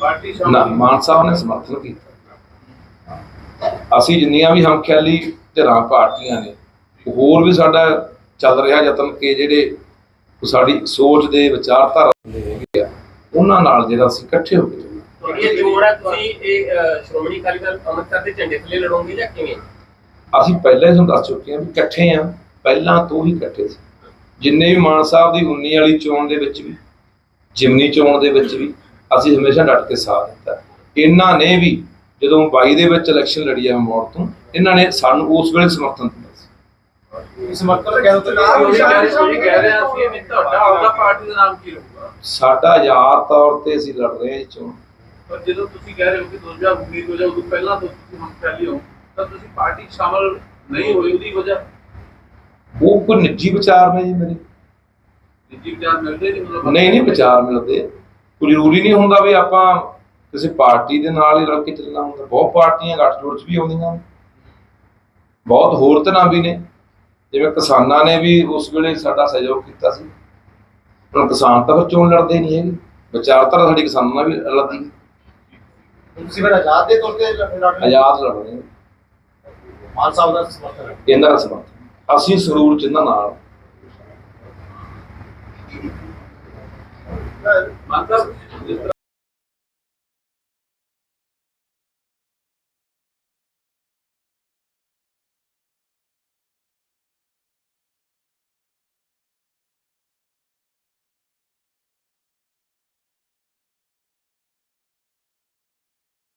ਪਾਰਟੀ ਨਾ ਮਾਨ ਸਾਹਿਬ ਨੇ ਸਮਰਥਨ ਕੀਤਾ। ਅਸੀਂ ਜਿੰਨੀਆਂ ਵੀ ਹਮਖਿਆਲੀ ਧਿਰਾਂ ਪਾਰਟੀਆਂ ਨੇ ਹੋਰ ਵੀ ਸਾਡਾ ਚੱਲ ਰਿਹਾ ਯਤਨ ਕਿ ਜਿਹੜੇ ਸਾਡੀ ਸੋਚ ਦੇ ਵਿਚਾਰਧਾਰਾ ਉਹਨਾਂ ਨਾਲ ਜਿਹੜਾ ਅਸੀਂ ਇਕੱਠੇ ਹੋ ਕੇ। ਇਹ ਜੋੜ ਤੁਸੀਂ ਇਹ ਸ਼੍ਰੋਮਣੀ ਅਕਾਲੀ ਦਲ ਅੰਮ੍ਰਿਤਸਰ ਦੇ ਝੰਡੇ ਥੱਲੇ ਲੜੋਗੇ ਜਾਂ ਕਿਵੇਂ? ਅਸੀਂ ਪਹਿਲਾਂ ਹੀ ਤੁਹਾਨੂੰ ਦੱਸ ਚੁੱਕੇ ਹਾਂ ਵੀ ਇਕੱਠੇ ਆ ਪਹਿਲਾਂ ਤੋਂ ਹੀ ਇਕੱਠੇ ਸੀ। ਜਿੰਨੇ ਵੀ ਮਾਨ ਸਾਹਿਬ ਦੀ 19 ਵਾਲੀ ਚੋਣ ਦੇ ਵਿੱਚ ਵੀ ਜਿਮਨੀ ਚੋਣ ਦੇ ਵਿੱਚ ਵੀ ਅਸੀਂ ਹਮੇਸ਼ਾ ਡਟ ਕੇ ਸਾਥ ਦਿੱਤਾ। ਇਹਨਾਂ ਨੇ ਵੀ ਜਦੋਂ 22 ਦੇ ਵਿੱਚ ਇਲੈਕਸ਼ਨ ਲੜੀ ਆ ਮੋੜ ਤੋਂ ਇਹਨਾਂ ਨੇ ਸਾਨੂੰ ਉਸ ਵੇਲੇ ਸਮਰਥਨ ਸਮਰਥਨ ਕਹਿ ਦੋ ਨਾਮ ਵੀ ਕਹਿ ਰਹੇ ਸੀ ਕਹਿ ਰਹੇ ਸੀ ਵੀ ਤੁਹਾਡਾ ਆਪਦਾ ਪਾਰਟੀ ਦਾ ਨਾਮ ਕੀ ਰਹੂਗਾ? ਸਾਡਾ ਆਜ਼ਾਦ ਤੌਰ ਤੇ ਅਸੀਂ ਲੜ ਰਹੇ ਹਾਂ ਇਹ ਚੋਣ। ਪਰ ਜਦੋਂ ਤੁਸੀਂ ਕਹਿ ਰਹੇ ਹੋ ਕਿ 2019 ਤੋਂ ਜਾਂ ਉਦੋਂ ਪਹਿਲਾਂ ਤੋਂ ਤੁਸੀਂ ਹੁਣ ਫੈਲੀ ਹੋ ਤਾਂ ਤੁਸੀਂ ਪਾਰਟੀ 'ਚ ਸ਼ਾਮਲ ਨਹੀਂ ਹੋਏ ਉਹਦੀ ਵਜ੍ਹਾ? ਉਹ ਕੋਈ ਨਿੱਜੀ ਵਿਚਾਰ ਨੇ ਜੀ ਮੇਰੇ। ਨਿੱਜੀ ਵਿਚਾਰ ਮਿਲਦੇ ਨਹੀਂ ਮਤਲਬ? ਨਹੀਂ ਨਹੀਂ ਵਿਚਾਰ ਮਿਲਦੇ। ਕੋਈ ਜ਼ਰੂਰੀ ਨਹੀਂ ਹੁੰਦਾ ਵੀ ਆਪਾਂ ਕਿਸੇ ਪਾਰਟੀ ਦੇ ਨਾਲ ਹੀ ਰਲ ਕੇ ਚੱਲਣਾ ਹੁੰਦਾ। ਬਹੁਤ ਪਾਰਟੀਆਂ ਗੱਠਜੋੜ ਚ ਵੀ ਆਉਂਦੀਆਂ ਬਹੁਤ ਹੋਰ ਤਰ੍ਹਾਂ ਵੀ ਨੇ। ਜਿਵੇਂ ਕਿਸਾਨਾਂ ਨੇ ਵੀ ਉਸ ਵੇਲੇ ਸਾਡਾ ਸਹਿਯੋਗ ਕੀਤਾ ਸੀ ਹੁਣ ਕਿਸਾਨ ਤਾਂ ਫਿਰ ਚੋਣ ਲੜਦੇ ਨਹੀਂ ਹੈਗੇ ਵਿਚਾਰਧਾਰਾ ਸਾਡੀ ਕਿਸਾਨਾਂ ਨਾਲ ਵੀ ਲੜਦੀ ਹੈ। ਤੁਸੀਂ ਫਿਰ ਆਜ਼ਾਦ ਦੇ ਤੌਰ ਤੇ ਲੜ ਰਹੇ ਆਜ਼ਾਦ ਲੜ ਰਹੇ ਨੇ ਮਾਨ ਸਾਹਿਬ ਦਾ ਸਮਰਥਨ ਦਾ ਸਮਰਥਨ। ਅਸੀਂ ਸਰੂਰ ਇਹਨਾਂ ਨਾਲ। ਮਤਲਬ ਜਿਸ ਤਰ੍ਹਾਂ